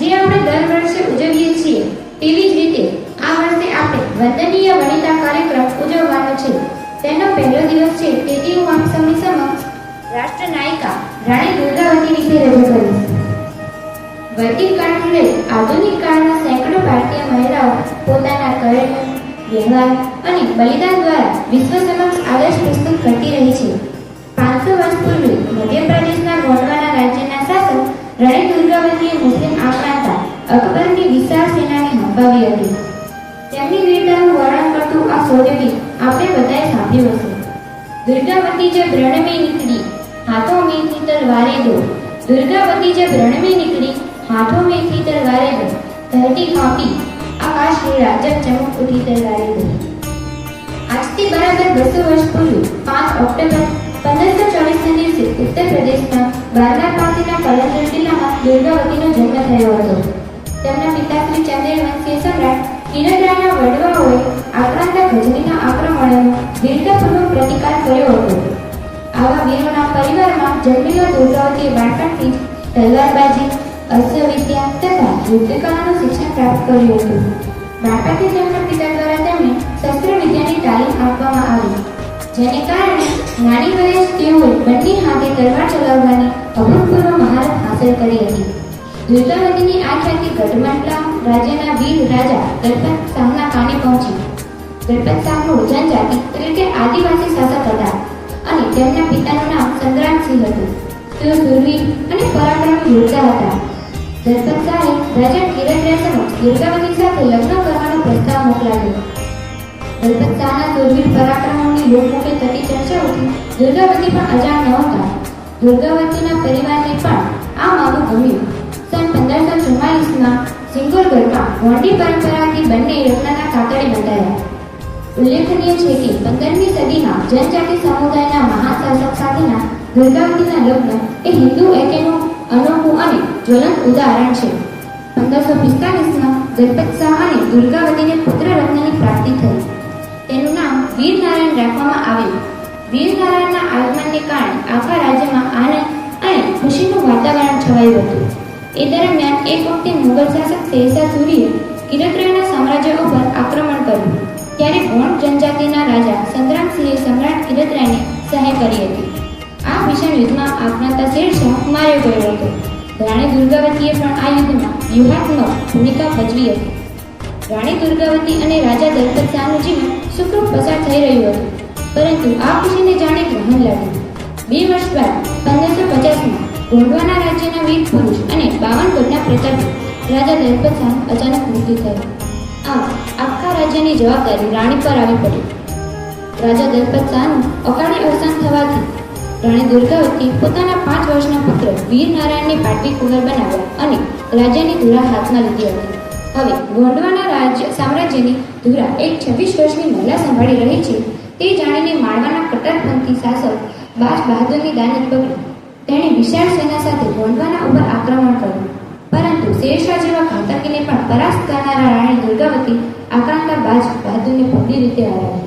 જે આપણે દર વર્ષે ઉજવીએ છીએ, તેવી જ રીતે આ વર્ષે આપણે વંદનીય વનિતા કાર્યક્રમ ઉજવવાનો છે. તેનો પહેલો દિવસ છે તેથી હું આપ સૌની સમક્ષ રાષ્ટ્ર નાયિકા રાણી દુર્ગાવતી વિશે રજૂ કરીશ વૈદિક કાળથી લઈ આધુનિક કાળમાં સેંકડો ભારતીય મહિલાઓ પોતાના કર્મ વ્યવહાર અને બલિદાન દ્વારા વિશ્વ સમક્ષ આદર્શ પ્રસ્તુત કરતી રહી છે. પાંચસો વર્ષ પૂર્વે મધ્યપ્રદેશના ગોંડવાના રાજ્યના શાસક રણે દુર્ગાવતીએ મુસ્લિમ આક્રાંતા અકબરની વિશાળ સેનાને હંપાવી હતી. તેમની વીરતાનું વર્ણન કરતું આ સોરગી આપણે બધાએ સાંભળ્યું હશે. દુર્ગાવતી જે બ્રણમે નીકળી, હાથો મેથી તલવારે દો. દુર્ગાવતી જે બ્રણમે નીકળી, હાથો મેથી તલવારે દો. ધરતી કાપી આકાશની રાજા ચમક ઉઠી તલવારે દો. આજથી બરાબર બસો વર્ષ પૂર્યું, પાંચ ઓક્ટોબર, પંદરસો ચોવીસના દિવસે ઉત્તર પ્રદેશના બારનાથ પાસેના કલંદર જિલ્લામાં દુર્ગાવતીનો જન્મ થયો હતો. તેમના પિતા શ્રી ચંદ્રવંશીય સમ્રાટ કિરદરાના વડવાઓએ આક્રાંતા ગજનીના આક્રમણનો વીરતાપૂર્વક પ્રતિકાર કર્યો હતો. આવા વીરોના પરિવારમાં જન્મેલા દુર્ગાવતીએ બાળપણથી તલવારબાજી, અસ્ત્રવિદ્યા તથા યુદ્ધકલાનું શિક્ષણ પ્રાપ્ત કર્યું હતું. બાળપણથી તેમના પિતા દ્વારા તેમને શસ્ત્ર વિદ્યાની તાલીમ આપવામાં આવી. જેને કારણે નાની વયે તેઓ બંને હાથે અભૂતપૂર્વ મહારત હાંસલ કરી હતી. દુર્ગાવતીની આ ખ્યાતિ ગઢમંડલા રાજ્યના વીર રાજા ગણપત શાહના કાને પહોંચી. ગણપત શાહનું જનજાતિ એટલે કે આદિવાસી શાસક હતા અને તેમના પિતાનું નામ સંગ્રામસિંહ હતું. તેઓ સુરવીર અને પરાક્રમી યોદ્ધા હતા. ગણપત શાહે રાજા કિરણ સમક્ષ દુર્ગાવતી સાથે લગ્ન કરવાનો પ્રસ્તાવ મોકલાવ્યો ગણપત શાહના સુરવીર પરાક્રમોની લોકમુખે થતી ચર્ચાઓથી દુર્ગાવતી પણ અજાણ નહોતા દુર્ગાવતીના પરિવારને પણ આ મામું ગમ્યું. સન પંદરસો ચુમ્માલીસમાં સિંગોરગઢમાં ગોંડી પરંપરાથી બંને રત્નના કાતડે બંધાયા. ઉલ્લેખનીય છે કે પંદરમી સદીમાં જનજાતિ સમુદાયના મહાશાસક સાથેના દુર્ગાવતીના લગ્ન એ હિન્દુ એકેનું અનોખું અને જ્વલંત ઉદાહરણ છે. પંદરસો પિસ્તાલીસમાં ગણપત શાહ અને દુર્ગાવતીને પુત્ર રત્નની પ્રાપ્તિ થઈ. તેનું નામ વીર નારાયણ રાખવામાં આવ્યું વીર નારાયણના આગમનને કારણે આખા રાજ્યમાં આનંદ અને ખુશીનું વાતાવરણ છવાયું હતું. એ દરમિયાન એક વખતે મુગલ શાસક શેરશાહ સૂરીએ કિરતરાયના સામ્રાજ્ય ઉપર આક્રમણ કર્યું. ત્યારે ગોંડ જનજાતિના રાજા સંગ્રામસિંહે સમ્રાટ કિરતરાયને સહાય કરી હતી. આ ભીષણ યુદ્ધમાં આક્રાંતા શેરશાહ માર્યો ગયો હતો. રાણી દુર્ગાવતીએ પણ આ યુદ્ધમાં વ્યૂહાત્મક ભૂમિકા ભજવી હતી. રાણી દુર્ગાવતી અને રાજા દલપત શાહનું જીવન સુખરૂપ પસાર થઈ રહ્યું હતું. પરંતુ આ ખુશીને જાણે ગ્રહણ લાગ્યું, બે વર્ષ બાદ પંદરસો પચાસમાં ગોંડવાના રાજ્યના વીર પુરુષ અને બાવનગઢના પ્રતાપ રાજા દલપત અચાનક મૃત્યુ થયું. આમ આખા રાજ્યની જવાબદારી રાણી પર આવી પડી. રાજા દલપત શાહનું અકાળે અવસાન થવાથી રાણી દુર્ગાવતી પોતાના પાંચ વર્ષના પુત્ર વીર નારાયણને પાટવી કુંવર બનાવ્યા અને રાજ્યની ધુરા હાથમાં લીધી હતી. હવે ગોંડવાના રાજ્ય સામ્રાજ્યની ધુરા એક છવ્વીસ વર્ષની મહિલા સંભાળી રહી છે તે જાણીને માળવાના કટ્ટરપંથી શાસક બાજ બહાદુરની દાનત પકડી. તેણે વિશાળ સેના સાથે ગોંડવાના ઉપર આક્રમણ કર્યું. પરંતુ શેરશાહ જેવા ઘાતકીને પણ પરાસ્ત કરનારા રાણી દુર્ગાવતી આક્રાંતા બાજ બહાદુરને પૂરી રીતે હરાવી.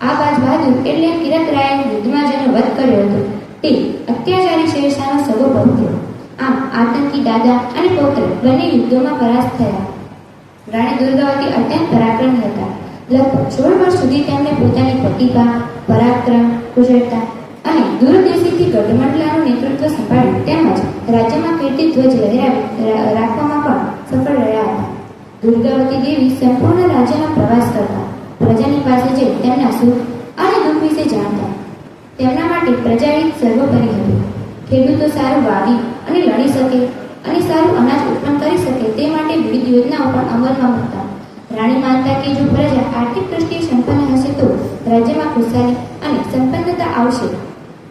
આ બાજ બહાદુર એટલે કિરતરાયે યુદ્ધમાં જેનો વધ કર્યો હતો, તે અત્યાચારી શેરશાહનો સગો થયો. આમ આતંકી દાદા અને પૌત્ર બંને યુદ્ધોમાં પરાસ્ત થયા. રાણી દુર્ગાવતી અત્યંત પરાક્રમી હતા. લગભગ સોળ વર્ષ સુધી તેમણે પોતાની પ્રતિભા પરાક્રમ, કુશળતા અને દૂરદેશીથી ગઢમંડલાનું નેતૃત્વ સંભાળ્યું. તેમજ રાજ્યમાં કીર્તિ ધ્વજ લહેરાવી રાખવામાં પણ સફળ રહ્યા હતા. દુર્ગાવતી દેવી સંપૂર્ણ રાજ્યનો પ્રવાસ કરતા પ્રજાની પાસે જઈ તેમના સુખ અને દુઃખ વિશે જાણતા. તેમના માટે પ્રજાહિત સર્વોપરી હતું. ખેડૂતો સારું વાવી અને લડી શકે અને સારું અનાજ ઉત્પન્ન કરી શકે તે માટે વિવિધ યોજનાઓ પણ અમલમાં મૂકતા. રાણી માનતા કે જો પ્રજા આર્થિક દ્રષ્ટિએ સંપન્ન હશે તો રાજ્યમાં ખુશહાલી અને સંપન્નતા આવશે.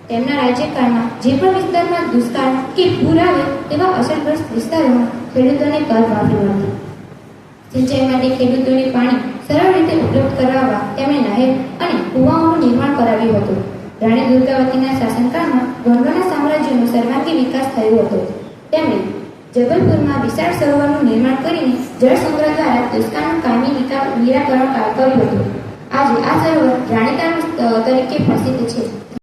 તેમના રાજ્યકાળમાં જે પણ વિસ્તારમાં દુષ્કાળ કે પૂર આવે તેવા અસરગ્રસ્ત વિસ્તારોમાં ખેડૂતોને કર માફી નથી સિંચાઈ માટે ખેડૂતોને પાણી સરળ રીતે ઉપલબ્ધ કરાવવા તેમણે નહેર અને કુવાઓનું નિર્માણ કરાવ્યું હતું. રાણી દુર્ગાવતીના શાસનકાળમાં ગોંડવાના સામ્રાજ્યનો સર્વાંગી વિકાસ થયો હતો. તેમણે જબલપુરમાં વિશાળ સરોવરનું નિર્માણ કરીને જળ સંગ્રહ દ્વારા દુષ્કાળનું કાયમી નિકાલ નિરાકરણ કર્યું હતું. આજે આ સરોવર રાણીતા તરીકે પ્રસિદ્ધ છે.